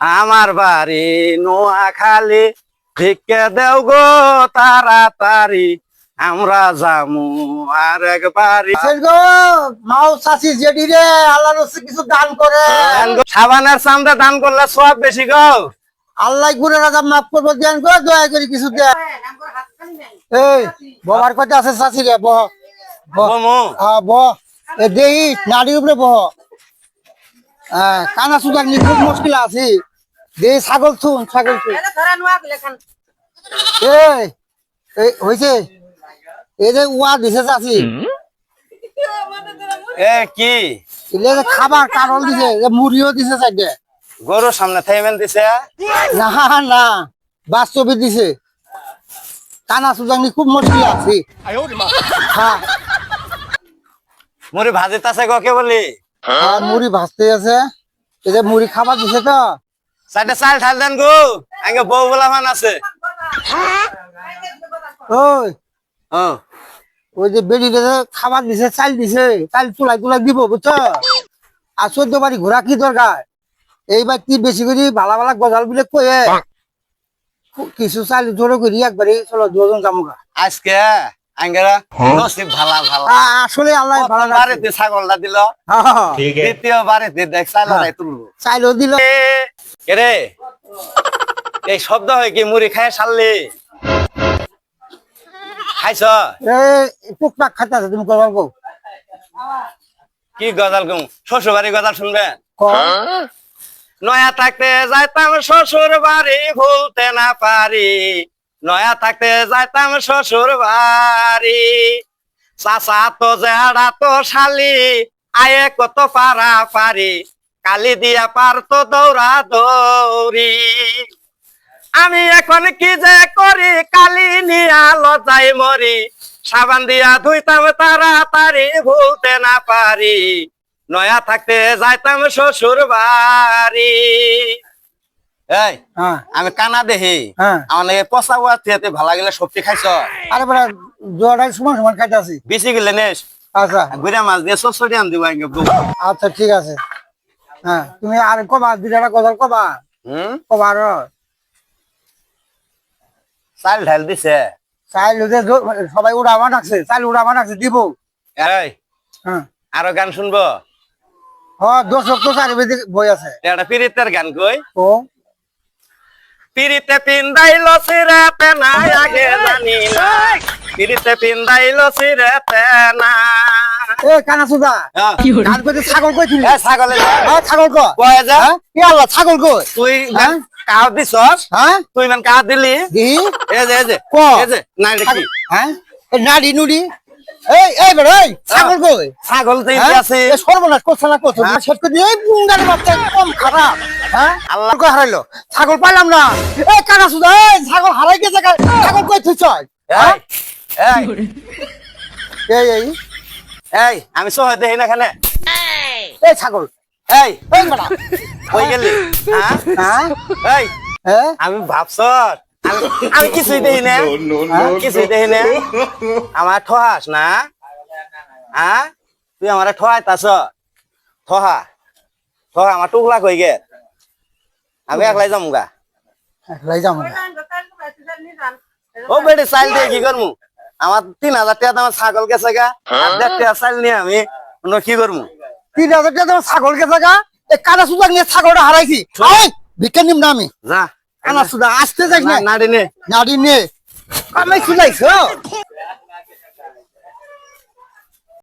আমার বাড়ি নোয়াখালী। ভিক্ষে দেও গো তাড়াতাড়ি আমরা যামু আর একবারই গো মাও চাষি জেডি রে আল্লাহ কিছু দান করে। সাবানের সামনে দান করলে সব বেশি গো। আল্লাহ গুরে রাজা মাফ করব দেন গো দয়া করে কিছু দে। এই ববার কথা আছে চাষি রে বহ। হ্যাঁ বহ। এ দেই নাড়ির উপরে বহ। হ্যাঁ কানা সুদার নি মুশকিল আছে। দে ছাগল থুন ছাগল থুন। এই এই হইছে? এই যে উয়া দিছে চাষি এ কি? এলে যে খাবার কারল দিছে যে মুড়িও দিছে সাইডে গরুর সামনে থাইবেন দিছে না না বাস্তবে দিছে। কানা সুজানি খুব মুশকিল আছে। হ্যাঁ। মুড়ি ভাজিতাছে গো কে বলি? আর মুড়ি ভাজতে আছে। এই যে মুড়ি খাবার দিছে তো। সাইডে চাল ঠাল দেন গো। আগে বউ বলা মান আছে। ওই। ও ওই যে বেড়ি যে খাবার দিছে চাল দিছে চাল তুলাই তুলাই দিব বুঝছ? আর চোদ্দ বাড়ি ঘোরা কি দরকার? এইবার কি বেশি করে ভালা ভালা গজাল বিলে কয়ে। কিছু চাল জোরে করি একবারে চলো দুজন জামুকা আজকে আঙ্গেরা নসিব ভালা ভালা। আসলে আল্লাহ ভালো রাখছে। বাড়িতে ছাগলটা দিল হ্যাঁ, দ্বিতীয় বাড়িতে দেখ চাইলাই তুলবো। চাইলেও দিল। রে? এই শব্দ হয় কি মুড়ি খায় সারলি? খাইছ? টুকটাক আছে তুমি কও কি গজাল গুম শ্বশুর বাড়ি গজাল শুনবে। নয়া থাকতে যাইতাম শ্বশুর বাড়ি ভুলতে না পারি। নয়া থাকতে যাইতাম শ্বশুর বাড়ি। চাচা তো জেড়া তো শালি, আয়ে কত পারা পারি কালি দিয়া পারতো দৌড়া দৌড়ি। আমি এখন কি যে করি, কালি নিয়া লজাই মরি। সাবান দিয়া ধুইতাম তাড়াতাড়ি, ভুলতে না পারি। নয়া থাকতে যাইতাম শ্বশুর বাড়ি। এই হ্যাঁ। আমি কানা দেহি। হ্যাঁ। আমার পচা বুয়া থিয়াতে ভালো লাগলে সবজি খাইছ। আরে বড় জোয়াটাই সমান সমান খাইতে আছি। বেশি গেলে নেস। আচ্ছা। ঘুরে মাছ দিয়ে আন দিব আগে আচ্ছা ঠিক আছে। হ্যাঁ তুমি আর কবা দুটা কথা কবা। হুম? কবা আরও। চাল ঢাল দিছে। সবাই উড়াবা ডাকছে চাইল উড়াবা ডাকছে দিব। এই হ্যাঁ। আরও গান শুনব? হ দর্শক তো চারিবেদি বই আছে। একটা পিরিতের গান কই? ও। পিরিতে পিন্দাইল সিরাতে নাই আগে জানি না। পিরিতে পিন্দাইল সিরাতে না এ কানা সুদা হ্যাঁ। গান করতে ছাগল কই তুমি? এ ছাগলে হ্যাঁ ছাগল কো? কয় যা? হ্যাঁ? কি আল্লাহ ছাগল কই? তুই হ্যাঁ? কাহ দিছস? হ্যাঁ? তুই মান কাহ দিলি? এই যে এই যে ক? এই যে দেখি। হ্যাঁ? এ নাড়ি নুড়ি? এই এই বেড় এই ছাগল কই? ছাগল তো হ্যাঁ? আছে। এ সর্বনাশ করছে না করছে হ্যাঁ? শেষ করে দিয়ে এই বুঙ্গার বাচ্চা কম খারাপ। হ্যাঁ? আল্লাহ। কই হারাইলো? ছাগল পাইলাম না। এই কানা সুদা এই ছাগল হারাই গেছে। ছাগল কই তুই চল। এই এই। এই এই। এই আমি সহ দেই না খানে এই ছাগল। এই। এই বেড়া কই গেলি? হ্যাঁ? হ্যাঁ? এই হ্যাঁ? আমি ভাবছ আমি কিছুই দেই না। হ্যাঁ? কিছুই দেই না। আমার ঠহাস না। হ্যাঁ? তুই আমার ঠহাই তাছ ঠহা। ঠহা আমার টুকলা কই গে? আমি একলাই যাম গা। লাই যাম ও বেটে চাইল দিয়ে কি করমু? আমার তিন হাজার টাকা আমার ছাগল গেছে গা। আর দেড় টাকা চাইল নিয়ে আমি কি করমু? তিন হাজার টাকা তোমার ছাগল গেছে গা। এই কানা সুদা নিয়ে ছাগলটা হারাইছি ভিক্ষা নিম না আমি। যা। কানা সুদা আসতে যাই না নাড়ি নে নাড়ি নে আমি চুলাইছ